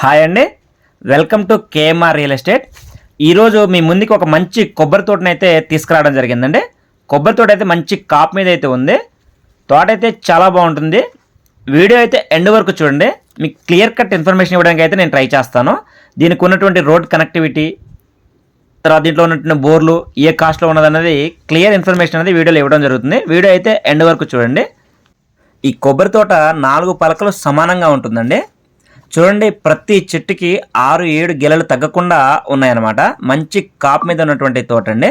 Hi అండి. Welcome to KMR real estate. ఈరోజు మీ ముందుకు ఒక మంచి కొబ్బరి తోటని అయితే తీసుకురావడం జరిగిందండి. కొబ్బరి తోట అయితే మంచి కాప్ మీద అయితే ఉంది. తోట అయితే చాలా బాగుంటుంది. వీడియో అయితే ఎండ్ వరకు చూడండి. మీకు క్లియర్ కట్ ఇన్ఫర్మేషన్ ఇవ్వడానికి అయితే నేను ట్రై చేస్తాను. దీనికి ఉన్నటువంటి రోడ్ కనెక్టివిటీ తర్వాత దీంట్లో ఉన్నటువంటి బోర్లు ఏ కాస్ట్లో ఉన్నదన్నది క్లియర్ ఇన్ఫర్మేషన్ అనేది వీడియోలో ఇవ్వడం జరుగుతుంది. వీడియో అయితే ఎండ్ వరకు చూడండి. ఈ కొబ్బరి తోట నాలుగు పలకలు సమానంగా ఉంటుందండి. చూడండి ప్రతి చెట్టుకి ఆరు ఏడు గెలలు తగ్గకుండా ఉన్నాయన్నమాట. మంచి కాపు మీద ఉన్నటువంటి తోట అండి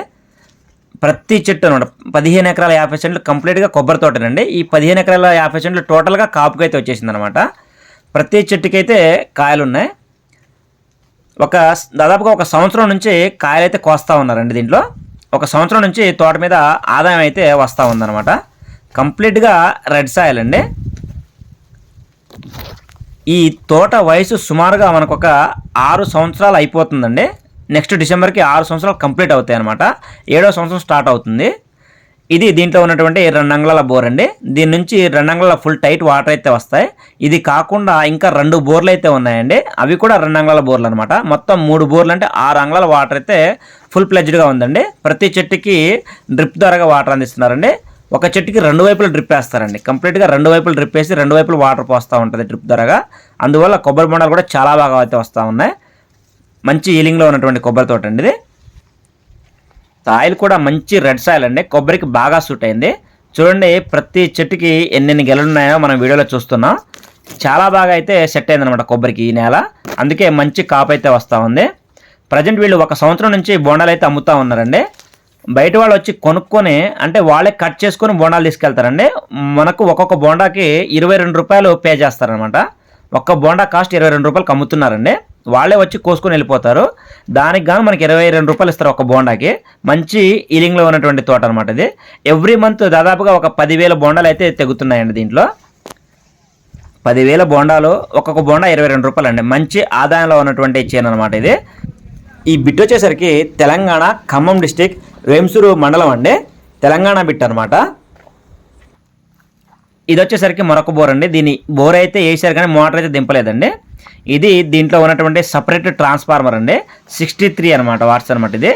ప్రతి చెట్టు అనమాట. పదిహేను ఎకరాల యాభై సెంట్లు కంప్లీట్గా కొబ్బరి తోటనండి. ఈ పదిహేను ఎకరాల యాభై సెంట్లు టోటల్గా కాపుకైతే వచ్చేసింది అనమాట ప్రతి చెట్టుకైతే కాయలు ఉన్నాయి ఒక దాదాపుగా ఒక సంవత్సరం నుంచి కాయలు అయితే కోస్తా ఉన్నారండి దీంట్లో. ఒక సంవత్సరం నుంచి తోట మీద ఆదాయం అయితే వస్తూ ఉందన్నమాట. కంప్లీట్గా రెడ్ సాయిల్ అండి. ఈ తోట వయసు సుమారుగా మనకు ఒక ఆరు సంవత్సరాలు అయిపోతుందండి. నెక్స్ట్ డిసెంబర్కి ఆరు సంవత్సరాలు కంప్లీట్ అవుతాయి అనమాట ఏడో సంవత్సరం స్టార్ట్ అవుతుంది. ఇది దీంట్లో ఉన్నటువంటి రెండు అంగుళాల బోర్ అండి. దీని నుంచి రెండు అంగుళాల ఫుల్ టైట్ వాటర్ అయితే వస్తాయి. ఇది కాకుండా ఇంకా రెండు బోర్లు అయితే ఉన్నాయండి. అవి కూడా రెండు అంగుళాల బోర్లు అనమాట మొత్తం మూడు బోర్లు అంటే ఆరు అంగుళాల వాటర్ అయితే ఫుల్ ప్లెజ్డ్గా ఉందండి. ప్రతి చెట్టుకి డ్రిప్ ద్వారాగా వాటర్ అందిస్తున్నారండి. ఒక చెట్టుకి రెండు వైపులు డ్రిప్ వేస్తారండి. కంప్లీట్గా రెండు వైపులు డ్రిప్ వేసి రెండు వైపులు వాటర్ పోస్తూ ఉంటుంది డ్రిప్ ద్వారాగా అందువల్ల కొబ్బరి బొండాలు కూడా చాలా బాగా అయితే వస్తూ ఉన్నాయి. మంచి ఈలింగ్లో ఉన్నటువంటి కొబ్బరి తోట అండి ఇది. సాయిల్ కూడా మంచి రెడ్ సాయిల్ అండి. కొబ్బరికి బాగా సూట్ అయింది. చూడండి ప్రతి చెట్టుకి ఎన్నెన్ని గెలలు ఉన్నాయో మనం వీడియోలో చూస్తున్నాం. చాలా బాగా అయితే సెట్ అయిందనమాట కొబ్బరికి ఈ నేల. అందుకే మంచి కాపు అయితే వస్తూ ఉంది. ప్రజెంట్ వీళ్ళు ఒక సంవత్సరం నుంచి బొండాలు అయితే అమ్ముతూ ఉన్నారండి. బయట వాళ్ళు వచ్చి కొనుక్కొని అంటే వాళ్ళే కట్ చేసుకొని బోండాలు తీసుకెళ్తారండి. మనకు ఒక్కొక్క బోండాకి ఇరవై రెండు రూపాయలు పే చేస్తారనమాట ఒక్క బోండా కాస్ట్ ఇరవై రెండు రూపాయలు అమ్ముతున్నారండి వాళ్ళే వచ్చి కోసుకొని వెళ్ళిపోతారు. దానికి గాను మనకి ఇరవై రెండు రూపాయలు ఇస్తారు ఒక బోండాకి. మంచి ఈలింగ్లో ఉన్నటువంటి తోట అనమాట ఇది. ఎవ్రీ మంత్ దాదాపుగా ఒక పదివేల బోండాలు అయితే తెగుతున్నాయండి దీంట్లో. పదివేల బోండాలు ఒక్కొక్క బోండా ఇరవై రెండు రూపాయలు అండి మంచి ఆదాయంలో ఉన్నటువంటి చైన్ అనమాట ఇది. ఈ బిట్ వచ్చేసరికి తెలంగాణ ఖమ్మం డిస్టిక్ వేంసూరు మండలం అండి. తెలంగాణ బిట్ అనమాట ఇది వచ్చేసరికి మరొక బోర్ అండి. దీని బోర్ అయితే వేసారు కానీ మోటార్ అయితే దింపలేదండి. ఇది దీంట్లో ఉన్నటువంటి సపరేట్ ట్రాన్స్ఫార్మర్ అండి. సిక్స్టీ త్రీ అనమాట వాట్స్ అనమాట ఇది.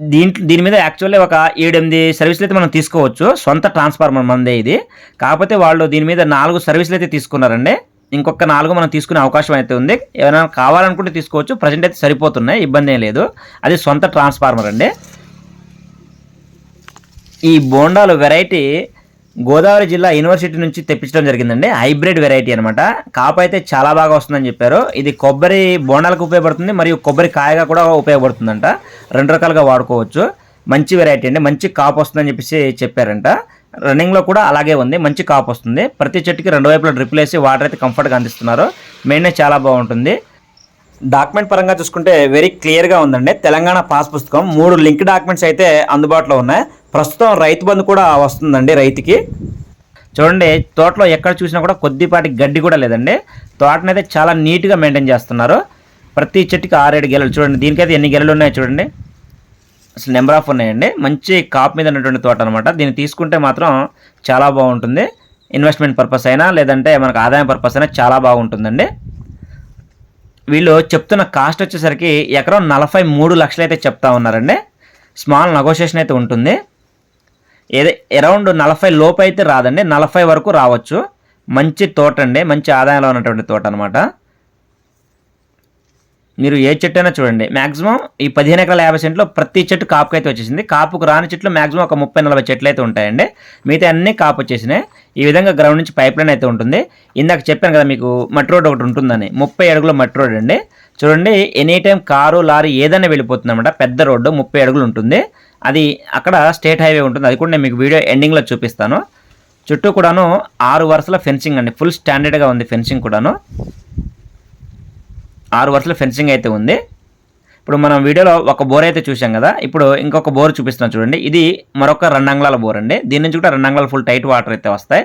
దీంట్లో దీని మీద యాక్చువల్లీ ఒక ఏడెనిమిది సర్వీసులు అయితే మనం తీసుకోవచ్చు. సొంత ట్రాన్స్ఫార్మర్ మందే ఇది. కాకపోతే వాళ్ళు దీని మీద నాలుగు సర్వీసులు అయితే తీసుకున్నారండి. ఇంకొక నాలుగు మనం తీసుకునే అవకాశం అయితే ఉంది. ఏమైనా కావాలనుకుంటే తీసుకోవచ్చు. ప్రజెంట్ అయితే సరిపోతున్నాయి. ఇబ్బంది ఏం లేదు. అది సొంత ట్రాన్స్ఫార్మర్ అండి. ఈ బోండాలు వెరైటీ గోదావరి జిల్లా యూనివర్సిటీ నుంచి తెప్పించడం జరిగిందండి. హైబ్రిడ్ వెరైటీ అనమాట కాపు అయితే చాలా బాగా వస్తుందని చెప్పారు. ఇది కొబ్బరి బోండాలకు ఉపయోగపడుతుంది. మరియు కొబ్బరి కాయగా కూడా ఉపయోగపడుతుందంట. రెండు రకాలుగా వాడుకోవచ్చు. మంచి వెరైటీ అండి. మంచి కాపు వస్తుందని చెప్పేసి చెప్పారంట. రన్నింగ్లో కూడా అలాగే ఉంది. మంచి కాపు వస్తుంది. ప్రతి చెట్టుకి రెండు వైపులా డ్రిప్లు వేసి వాటర్ అయితే కంఫర్ట్గా అందిస్తున్నారు. మెయింటెనెన్స్ చాలా బాగుంటుంది. డాక్యుమెంట్ పరంగా చూసుకుంటే వెరీ క్లియర్గా ఉందండి. తెలంగాణ పాస్ పుస్తకం. మూడు లింక్ డాక్యుమెంట్స్ అయితే అందుబాటులో ఉన్నాయి. ప్రస్తుతం రైతు బంధు కూడా వస్తుందండి రైతుకి. చూడండి తోటలో ఎక్కడ చూసినా కూడా కొద్దిపాటి గడ్డి కూడా లేదండి. తోటనైతే చాలా నీట్గా మెయింటైన్ చేస్తున్నారు. ప్రతి చెట్టుకి ఆరేడు గెలలు. చూడండి దీనికైతే ఎన్ని గెలలు ఉన్నాయో చూడండి. అసలు నెంబర్ ఆఫ్ ఉన్నాయండి. మంచి కాప్ మీద ఉన్నటువంటి తోట అనమాట దీన్ని తీసుకుంటే మాత్రం చాలా బాగుంటుంది. ఇన్వెస్ట్మెంట్ పర్పస్ అయినా లేదంటే మనకు ఆదాయం పర్పస్ అయినా చాలా బాగుంటుందండి. వీళ్ళు చెప్తున్న కాస్ట్ వచ్చేసరికి ఎకరం నలభై మూడు లక్షలు అయితే చెప్తా ఉన్నారండి. స్మాల్ నెగోషియేషన్ అయితే ఉంటుంది. ఏదే అరౌండ్ నలభై లోపు అయితే రాదండి. నలభై వరకు రావచ్చు. మంచి తోట అండి. మంచి ఆదాయంలో ఉన్నటువంటి తోట అనమాట మీరు ఏ చెట్టు అయినా చూడండి. మాక్సిమం ఈ పదిహేను ఎకరాల యాభై సెంట్లో ప్రతి చెట్టు కాపుకి అయితే వచ్చేసింది. కాపుకు రాని చెట్లు మాక్సిమం ఒక ముప్పై నలభై చెట్లు అయితే ఉంటాయండి. మిగతా అన్నీ కాపు వచ్చేసినాయి. ఈ విధంగా గ్రౌండ్ నుంచి పైప్ లైన్ అయితే ఉంటుంది. ఇందాక చెప్పాను కదా మీకు మట్టి రోడ్ ఒకటి ఉంటుందని. ముప్పై అడుగుల మట్టి రోడ్ అండి. చూడండి ఎనీ టైం కారు లారీ ఏదైనా వెళ్ళిపోతుందన్నమాట. పెద్ద రోడ్డు ముప్పై అడుగులు ఉంటుంది. అది అక్కడ స్టేట్ హైవే ఉంటుంది. అది కూడా నేను మీకు వీడియో ఎండింగ్లో చూపిస్తాను. చుట్టూ కూడాను ఆరు వరుసల ఫెన్సింగ్ అండి. ఫుల్ స్టాండర్డ్గా ఉంది ఫెన్సింగ్ కూడాను. ఆరు వరుసల ఫెన్సింగ్ అయితే ఉంది. ఇప్పుడు మనం వీడియోలో ఒక బోర్ అయితే చూసాం కదా ఇప్పుడు ఇంకొక బోర్ చూపిస్తున్నాం చూడండి. ఇది మరొక రెండు అంగళాల బోర్ అండి. దీని నుంచి కూడా రెండు అంగళాలు ఫుల్ టైట్ వాటర్ అయితే వస్తాయి.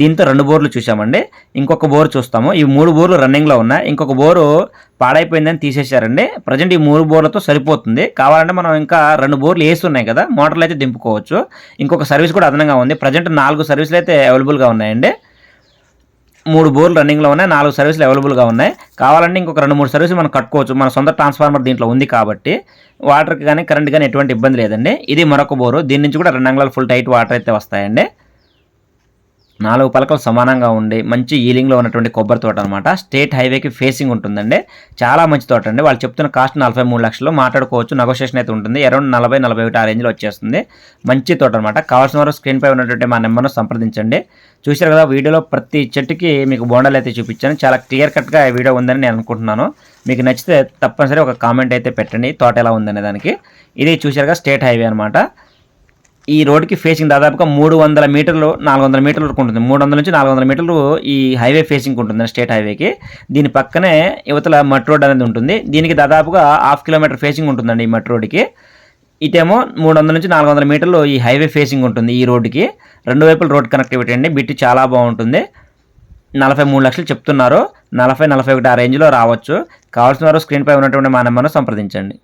దీంతో రెండు బోర్లు చూసామండి ఇంకొక బోర్ చూస్తాము. ఈ మూడు బోర్లు రన్నింగ్లో ఉన్నాయి. ఇంకొక బోరు పాడైపోయిందని తీసేశారండి. ప్రజెంట్ ఈ మూడు బోర్లతో సరిపోతుంది. కావాలంటే మనం ఇంకా రెండు బోర్లు వేసి ఉన్నాయి కదా మోటార్లు అయితే దింపుకోవచ్చు. ఇంకొక సర్వీస్ కూడా అదనంగా ఉంది. ప్రజెంట్ నాలుగు సర్వీసులు అయితే అవైలబుల్గా ఉన్నాయండి. మూడు బోర్లు రన్నింగ్లో ఉన్నాయి నాలుగు సర్వీసులు అవైలబుల్గా ఉన్నాయి. కావాలంటే ఇంకొక రెండు మూడు సర్వీసులు మనం కట్టుకోవచ్చు. మన సొంత ట్రాన్స్ఫార్మర్ దీంట్లో ఉంది కాబట్టి వాటర్కి కానీ కరెంట్ కానీ ఎటువంటి ఇబ్బంది లేదండి. ఇది మరొక బోరు. దీని నుంచి కూడా రెండు అంగుళాలు ఫుల్ టైట్ వాటర్ అయితే వస్తాయండి. నాలుగు పలకలు సమానంగా ఉండి మంచి ఈలింగ్లో ఉన్నటువంటి కొబ్బరి తోట అనమాట స్టేట్ హైవేకి ఫేసింగ్ ఉంటుందండి. చాలా మంచి తోట అండి. వాళ్ళు చెప్తున్న కాస్ట్ నలభై మూడు లక్షలు. మాట్లాడుకోవచ్చు. నెగోషియేషన్ అయితే ఉంటుంది. అరౌండ్ నలభై నలభై ఒకటి ఆ రేంజ్లో వచ్చేస్తుంది. మంచి తోట అనమాట కావాల్సిన వారు స్క్రీన్ పై ఉన్నటువంటి మా నెంబర్ను సంప్రదించండి. చూశారు కదా వీడియోలో ప్రతి చెట్టుకి మీకు బోండాలు అయితే చూపించాను. చాలా క్లియర్ కట్గా ఈ వీడియో ఉందని నేను అనుకుంటున్నాను. మీకు నచ్చితే తప్పనిసరి ఒక కామెంట్ అయితే పెట్టండి. తోట ఎలా ఉందనే దానికి. ఇది చూశారుగా స్టేట్ హైవే అనమాట ఈ రోడ్డుకి ఫేసింగ్ దాదాపుగా మూడు వందల మీటర్లు నాలుగు వందల మీటర్ల వరకు ఉంటుంది. మూడు వందల నుంచి నాలుగు వందల మీటర్లు ఈ హైవే ఫేసింగ్ ఉంటుంది స్టేట్ హైవేకి దీని పక్కనే యువతల మట్ రోడ్ అనేది ఉంటుంది. దీనికి దాదాపుగా హాఫ్ కిలోమీటర్ ఫేసింగ్ ఉంటుందండి ఈ మట్ రోడ్డుకి. ఇటేమో మూడు వందల నుంచి నాలుగు వందల మీటర్లు ఈ హైవే ఫేసింగ్ ఉంటుంది ఈ రోడ్డుకి. రెండు వైపుల రోడ్ కనెక్టివిటీ అండి. బిట్టి చాలా బాగుంటుంది. నలభై మూడు లక్షలు చెప్తున్నారు. నలభై నలభై ఒకటి ఆ రేంజ్లో రావచ్చు. కావాల్సిన వారు స్క్రీన్పై ఉన్నటువంటి మా నెంబర్ను సంప్రదించండి.